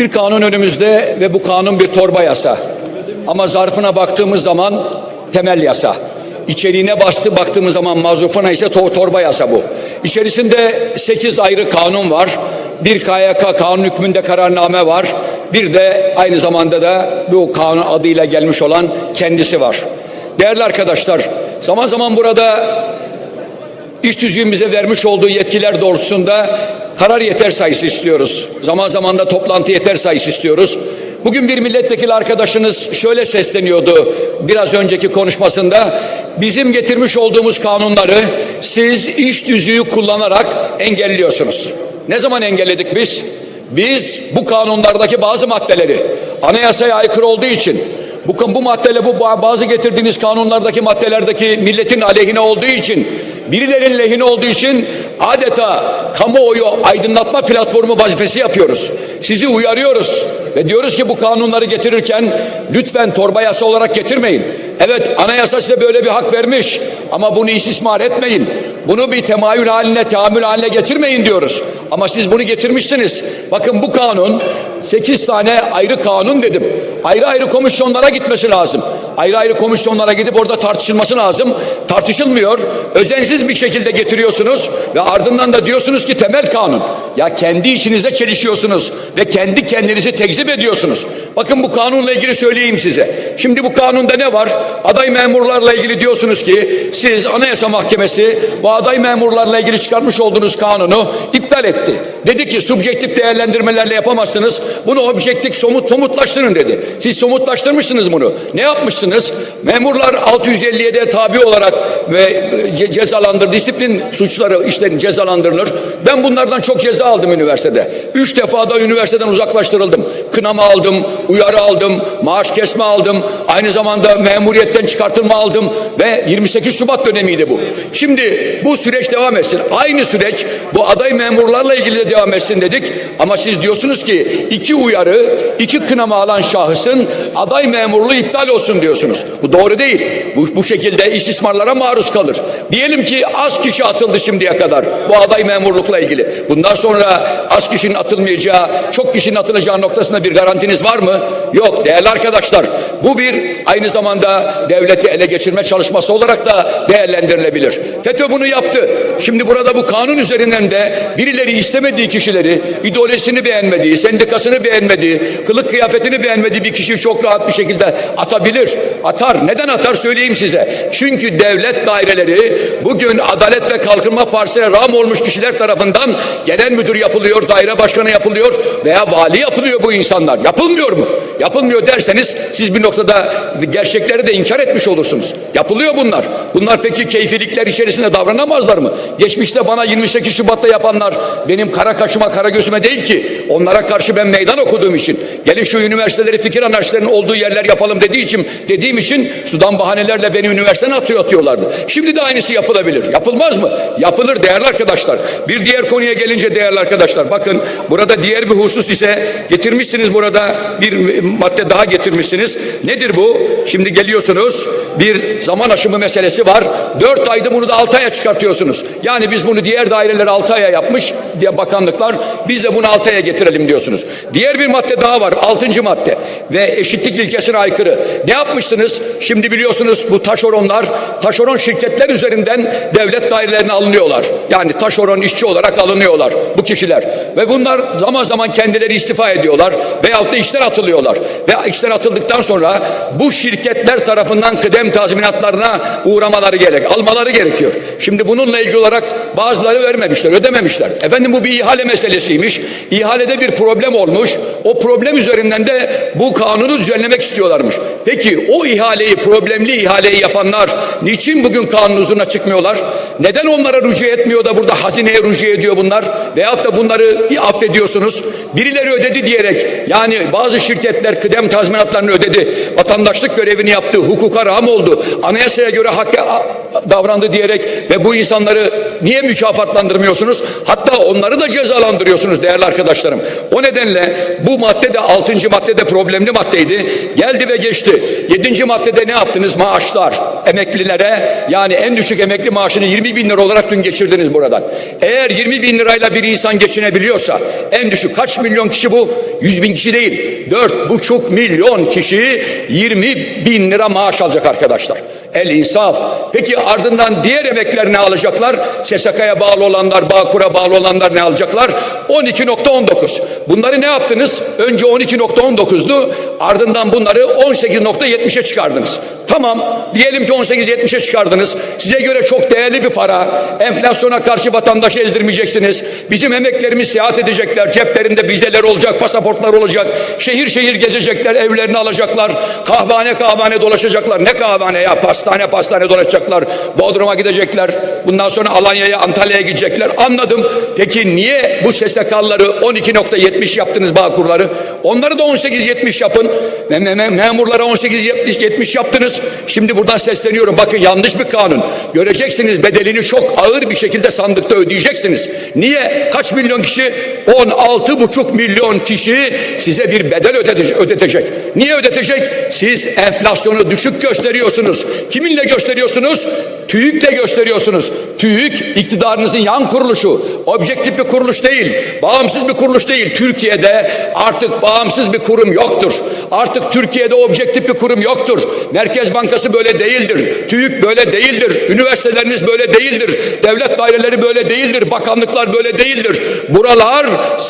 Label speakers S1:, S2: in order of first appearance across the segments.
S1: Bir kanun önümüzde ve bu kanun bir torba yasa. Ama zarfına baktığımız zaman temel yasa. İçeriğine bastı baktığımız zaman mazrufuna ise to- torba yasa bu. İçerisinde 8 ayrı kanun var. Bir KYK kanun hükmünde kararname var. Bir de aynı zamanda da bu kanun adıyla gelmiş olan kendisi var. Değerli arkadaşlar, zaman zaman burada İş tüzüğün vermiş olduğu yetkiler doğrultusunda karar yeter sayısı istiyoruz. Zaman zaman da toplantı yeter sayısı istiyoruz. Bugün bir milletvekili arkadaşınız şöyle sesleniyordu biraz önceki konuşmasında. Bizim getirmiş olduğumuz kanunları siz iş tüzüğü kullanarak engelliyorsunuz. Ne zaman engelledik biz? Biz bu kanunlardaki bazı maddeleri anayasaya aykırı olduğu için bu, bu maddeyle bu bazı getirdiğiniz kanunlardaki maddelerdeki milletin aleyhine olduğu için birilerinin lehine olduğu için adeta kamuoyu aydınlatma platformu vazifesi yapıyoruz. Sizi uyarıyoruz ve diyoruz ki bu kanunları getirirken lütfen torba yasa olarak getirmeyin. Evet anayasa size böyle bir hak vermiş ama bunu istismar etmeyin. Bunu bir temayül haline, teamül haline getirmeyin diyoruz. Ama siz bunu getirmişsiniz. Bakın bu kanun 8 tane ayrı kanun dedim. Ayrı ayrı komisyonlara gitmesi lazım. Ayrı ayrı komisyonlara gidip orada tartışılması lazım. Tartışılmıyor. Özensiz bir şekilde getiriyorsunuz ve ardından da diyorsunuz ki temel kanun. Ya kendi içinizde çelişiyorsunuz ve kendi kendinizi tekzip ediyorsunuz. Bakın bu kanunla ilgili söyleyeyim size. Şimdi bu kanunda ne var? Aday memurlarla ilgili diyorsunuz ki siz Anayasa Mahkemesi bu aday memurlarla ilgili çıkarmış olduğunuz kanunu iptal etti. Dedi ki subjektif değerlendirmelerle yapamazsınız. Bunu objektif somut somutlaştırın dedi. Siz somutlaştırmışsınız bunu. Ne yapmışsınız? Memurlar 657'ye tabi olarak ve ce- cezalandır, disiplin suçları işte cezalandırılır. Ben bunlardan çok ceza aldım üniversitede. Üç defa da üniversiteden uzaklaştırıldım. Kınama aldım, uyarı aldım, maaş kesme aldım. Aynı zamanda memuriyetten çıkartılma aldım ve 28 Şubat dönemiydi bu. Şimdi bu süreç devam etsin. Aynı süreç bu aday memurlarla ilgili de devam etsin dedik. Ama siz diyorsunuz ki iki uyarı, iki kınama alan şahısın aday memurluğu iptal olsun diyorsunuz. Bu doğru değil. Bu, bu şekilde istismarlara maruz kalır. Diyelim ki az kişi atıldı şimdiye kadar bu aday memurlukla ilgili. Bundan sonra az kişinin atılmayacağı, çok kişinin atılacağı noktasında bir garantiniz var mı? Yok değerli arkadaşlar. Bu bir aynı zamanda devleti ele geçirme çalışması olarak da değerlendirilebilir. FETÖ bunu yaptı. Şimdi burada bu kanun üzerinden de birileri istemediği kişileri, ideolojisini beğenmediği, sendikasını beğenmediği, kılık kıyafetini beğenmediği bir kişiyi çok rahat bir şekilde atabilir. Atar. Neden atar söyleyeyim size. Çünkü devlet daireleri bugün Adalet ve Kalkınma Partisi'ne ram olmuş kişiler tarafından genel müdür yapılıyor, daire başkanı yapılıyor veya vali yapılıyor bu insanlar. Yapılmıyor mu? Yapılmıyor derseniz siz bir noktada gerçekleri de inkar etmiş olursunuz. Yapılıyor bunlar. Bunlar peki keyfilikler içerisinde davranamazlar mı? Geçmişte bana 28 Şubat'ta yapanlar benim kara kaşıma kara gözüme değil ki onlara karşı ben meydan okuduğum için gelin şu üniversiteleri fikir anarşilerinin olduğu yerler yapalım dediği için dediğim için sudan bahanelerle beni üniversiteden atıyor atıyorlardı. Şimdi de aynısı yapılabilir. Yapılmaz mı? Yapılır değerli arkadaşlar. Bir diğer konuya gelince değerli arkadaşlar bakın burada diğer bir husus ise getirmişsiniz burada bir madde daha getirmişsiniz. Nedir bu? Şimdi geliyorsunuz bir zaman aşımı meselesi var. Dört ayda bunu da altı aya çıkartıyorsunuz. Yani biz bunu diğer daireler altı aya yapmış diye bakanlıklar biz de bunu altı aya getirelim diyorsunuz. Diğer bir madde daha var. Altıncı madde ve eşitlik ilkesine aykırı. Ne yapmışsınız? Şimdi biliyorsunuz bu taşeronlar taşeron şirketler üzerinden devlet dairelerine alınıyorlar. Yani taşeron işçi olarak alınıyorlar bu kişiler. Ve bunlar zaman zaman kendileri istifa ediyorlar veyahut da işten atılıyorlar. Ve işten atıldıktan sonra bu şirketler tarafından kıdem tazminatlarına uğramaları gerek, almaları gerekiyor. Şimdi bununla ilgili olarak bazıları vermemişler, ödememişler. Efendim bu bir ihale meselesiymiş. İhalede bir problem olmuş. O problem üzerinden de bu kanunu düzenlemek istiyorlarmış. Peki o ihaleyi, problemli ihaleyi yapanlar niçin bugün kanun huzuruna çıkmıyorlar? Neden onlara rücu etmiyor da burada hazineye rücu ediyor bunlar? Veyahut da bunları affediyorsunuz. Birileri ödedi diyerek yani bazı şirketler kıdem tazminatlarını ödedi. Vatandaşlık görevini yaptı. Hukuka rağm oldu. Anayasaya göre hak davrandı diyerek ve bu insanları niye mükafatlandırmıyorsunuz? Hatta onları da cezalandırıyorsunuz değerli arkadaşlarım. O nedenle bu madde de maddede problemli maddeydi. Geldi ve geçti. Yedinci maddede ne yaptınız? Maaşlar emeklilere yani en düşük emekli maaşını 20 bin lira olarak dün geçirdiniz buradan. Eğer 20 bin lirayla bir insan geçinebiliyorsa en düşük kaç milyon kişi bu? 100 bin kişi değil. 4,5 milyon kişi 20 bin lira maaş alacak arkadaşlar. El insaf. Peki ardından diğer emekler ne alacaklar? SSK'ya bağlı olanlar, Bağkur'a bağlı olanlar ne alacaklar? 12.19. Bunları ne yaptınız? Önce 12.19'du. Ardından bunları 18.70'e çıkardınız. Tamam. Diyelim ki 18.70'e çıkardınız. Size göre çok değerli bir para. Enflasyona karşı vatandaşı ezdirmeyeceksiniz. Bizim emeklerimiz seyahat edecekler. Ceplerinde vizeler olacak, pasaportlar olacak. Şehir şehir gezecekler, evlerini alacaklar. Kahvane kahvane dolaşacaklar. Ne kahvane ya? Pastane pastane dolaşacaklar. Bodrum'a gidecekler. Bundan sonra Alanya'ya, Antalya'ya gidecekler. Anladım. Peki niye bu SSK'ları 12.70 yaptınız Bağkurları? Onları da 18.70 yapın. Me- me- me- memurlara 18.70 yaptınız. Şimdi buradan sesleniyorum. Bakın yanlış bir kanun. Göreceksiniz bedelini çok ağır bir şekilde sandıkta ödeyeceksiniz. Niye? Kaç milyon kişi? 16,5 milyon kişi size bir bedel ödetecek. Niye ödetecek? Siz enflasyonu düşük gösteriyorsunuz. Kiminle gösteriyorsunuz? TÜİK'le gösteriyorsunuz. TÜİK iktidarınızın yan kuruluşu. Objektif bir kuruluş değil. Bağımsız bir kuruluş değil. Türkiye'de artık bağımsız bir kurum yoktur. Artık Türkiye'de objektif bir kurum yoktur. Merkez Bankası böyle değildir. TÜİK böyle değildir. Üniversiteleriniz böyle değildir. Devlet daireleri böyle değildir. Bakanlıklar böyle değildir. Buralar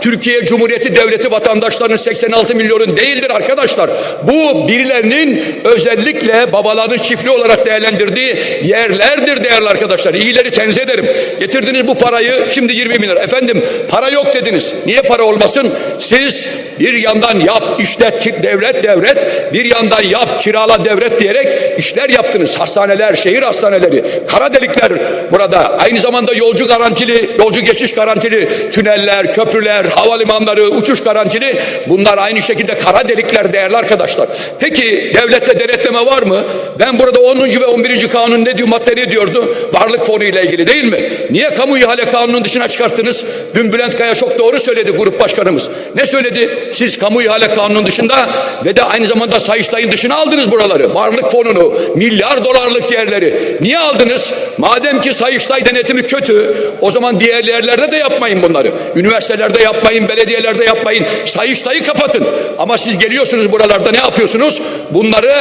S1: Türkiye Cumhuriyeti Devleti vatandaşlarının 86 milyonun değildir arkadaşlar. Bu birilerinin özellikle babalarının çiftli olarak değerlendirdiği yerlerdir değerli arkadaşlar. İyileri tenzih ederim. Getirdiniz bu parayı şimdi 20 bin lira. Efendim para yok dediniz. Niye para olmasın? Siz bir yandan yap işlet ki- devlet devlet bir yandan yap kirala devlet diyerek işler yaptınız. Hastaneler, şehir hastaneleri, kara delikler burada. Aynı zamanda yolcu garantili, yolcu geçiş garantili tüneller, köprüler, havalimanları, uçuş garantili bunlar aynı şekilde kara delikler değerli arkadaşlar. Peki devlette denetleme var mı? Ben burada 10. ve 11. kanun ne diyor madde ne diyordu? Varlık fonu ile ilgili değil mi? Niye kamu ihale kanunun dışına çıkarttınız? Dün Bülent Kaya çok doğru söyledi grup başkanımız. Ne söyledi? Siz kamu ihale kanunun dışında ve de aynı zamanda Sayıştay'ın dışına aldınız buraları. Varlık fonunu, milyar dolarlık yerleri. Niye aldınız? Madem ki Sayıştay denetimi kötü, o zaman diğer yerlerde de yapmayın bunları. Üniversitelerde yapmayın, belediyelerde yapmayın. Sayıştay'ı kapatın. Ama siz geliyorsunuz buralarda ne yapıyorsunuz? Bunları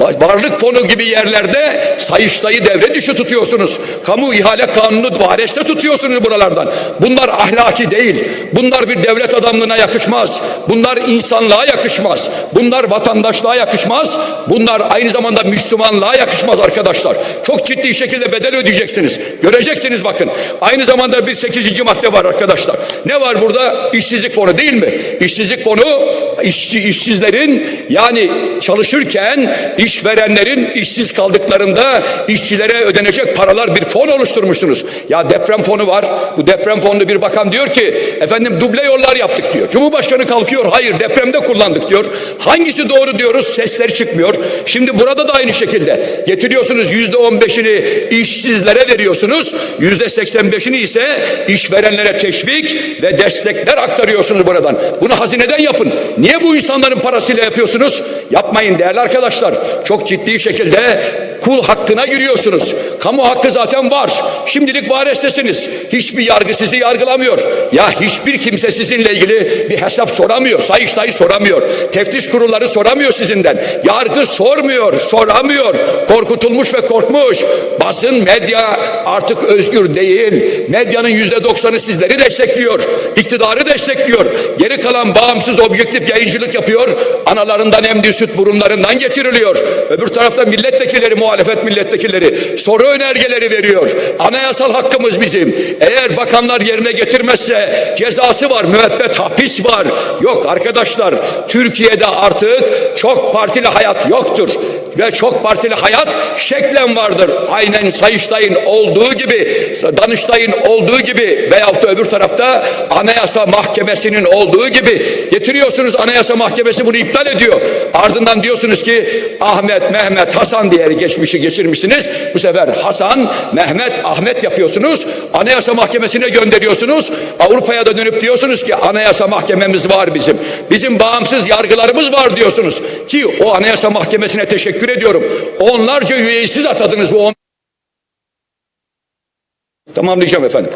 S1: varlık fonu gibi yerlerde Sayıştay'ı devre dışı tutuyorsunuz. Kamu ihale kanunu vareste tutuyorsunuz buralardan. Bunlar ahlaki değil. Bunlar bir devlet adamlığına yakışmaz. Bunlar insanlığa yakışmaz. Bunlar vatandaşlığa yakışmaz. Bunlar aynı zamanda Müslümanlığa yakışmaz arkadaşlar. Çok ciddi şekilde bedel ödeyeceksiniz. Göreceksiniz bakın. Aynı zamanda bir 8. madde var arkadaşlar. Ne var burada? İşsizlik fonu değil mi? İşsizlik fonu işçi, işsizlerin yani çalışırken işverenlerin işsiz kaldıklarında işçilere ödenecek paralar bir fon oluşturmuşsunuz. Ya deprem fonu var. Bu deprem fonunu bir bakan diyor ki efendim duble yollar yaptık diyor. Cumhurbaşkanı kalkıyor hayır depremde kullandık diyor. Hangisi doğru diyoruz sesleri çıkmıyor. Şimdi burada da aynı şekilde getiriyorsunuz yüzde on beşini işsizlere veriyorsunuz. Yüzde seksen beşini ise işverenlere teşvik ve destekler aktarıyorsunuz buradan. Bunu hazineden yapın. Niye bu insanların parasıyla yapıyorsunuz? Yapmayın değerli arkadaşlar. Çok ciddi şekilde kul hakkına giriyorsunuz. Kamu hakkı zaten var. Şimdilik varestesiniz. Hiçbir yargı sizi yargılamıyor. Ya hiçbir kimse sizinle ilgili bir hesap soramıyor. Sayıştayı soramıyor. Teftiş kurulları soramıyor sizinden. Yargı sormuyor, soramıyor. Korkutulmuş ve korkmuş. Basın, medya artık özgür değil. Medyanın yüzde doksanı sizleri destekliyor. İktidarı destekliyor. Geri kalan bağımsız objektif yayıncılık yapıyor. Analarından emdiği süt burunlarından getiriliyor. Öbür tarafta milletvekilleri, muhalefet milletvekilleri soru önergeleri veriyor. Anayasal hakkımız bizim. Eğer bakanlar yerine getirmezse cezası var, müebbet hapis var. Yok arkadaşlar Türkiye'de artık çok partili hayat yoktur. Ve çok partili hayat şeklen vardır. Aynen Sayıştay'ın olduğu gibi, Danıştay'ın olduğu gibi veyahut da öbür tarafta Anayasa Mahkemesi'nin olduğu gibi getiriyorsunuz Anayasa Mahkemesi bunu iptal ediyor. Ardından diyorsunuz ki Ahmet, Mehmet, Hasan diye geçmişi geçirmişsiniz. Bu sefer Hasan, Mehmet, Ahmet yapıyorsunuz. Anayasa Mahkemesi'ne gönderiyorsunuz. Avrupa'ya da dönüp diyorsunuz ki Anayasa Mahkememiz var bizim. Bizim bağımsız yargılarımız var diyorsunuz. Ki o Anayasa Mahkemesi'ne teşekkür ediyorum. Onlarca üyeyi siz atadınız bu on... Tamamlayacağım efendim.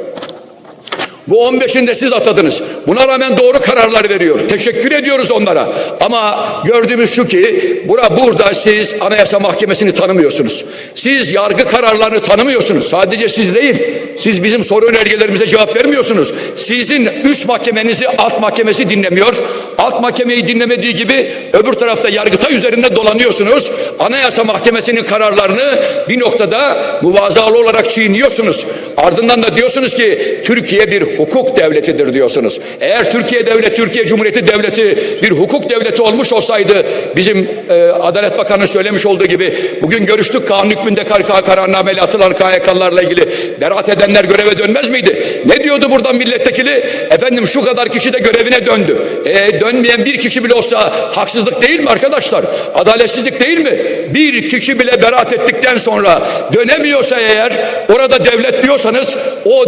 S1: Bu 15'inde siz atadınız. Buna rağmen doğru kararlar veriyor. Teşekkür ediyoruz onlara. Ama gördüğümüz şu ki bura burada siz Anayasa Mahkemesi'ni tanımıyorsunuz. Siz yargı kararlarını tanımıyorsunuz. Sadece siz değil. Siz bizim soru önergelerimize cevap vermiyorsunuz. Sizin üst mahkemenizi alt mahkemesi dinlemiyor. Alt mahkemeyi dinlemediği gibi öbür tarafta yargıta üzerinde dolanıyorsunuz. Anayasa Mahkemesi'nin kararlarını bir noktada muvazalı olarak çiğniyorsunuz. Ardından da diyorsunuz ki Türkiye bir hukuk devletidir diyorsunuz. Eğer Türkiye devleti, Türkiye Cumhuriyeti devleti bir hukuk devleti olmuş olsaydı bizim e, Adalet Bakanı söylemiş olduğu gibi bugün görüştük kanun hükmünde kar, kar, kararnameyle atılan KYK'larla ilgili beraat edenler göreve dönmez miydi? Ne diyordu buradan milletvekili? Efendim şu kadar kişi de görevine döndü. E, dönmeyen bir kişi bile olsa haksızlık değil mi arkadaşlar? Adaletsizlik değil mi? Bir kişi bile beraat ettikten sonra dönemiyorsa eğer orada devlet diyorsanız o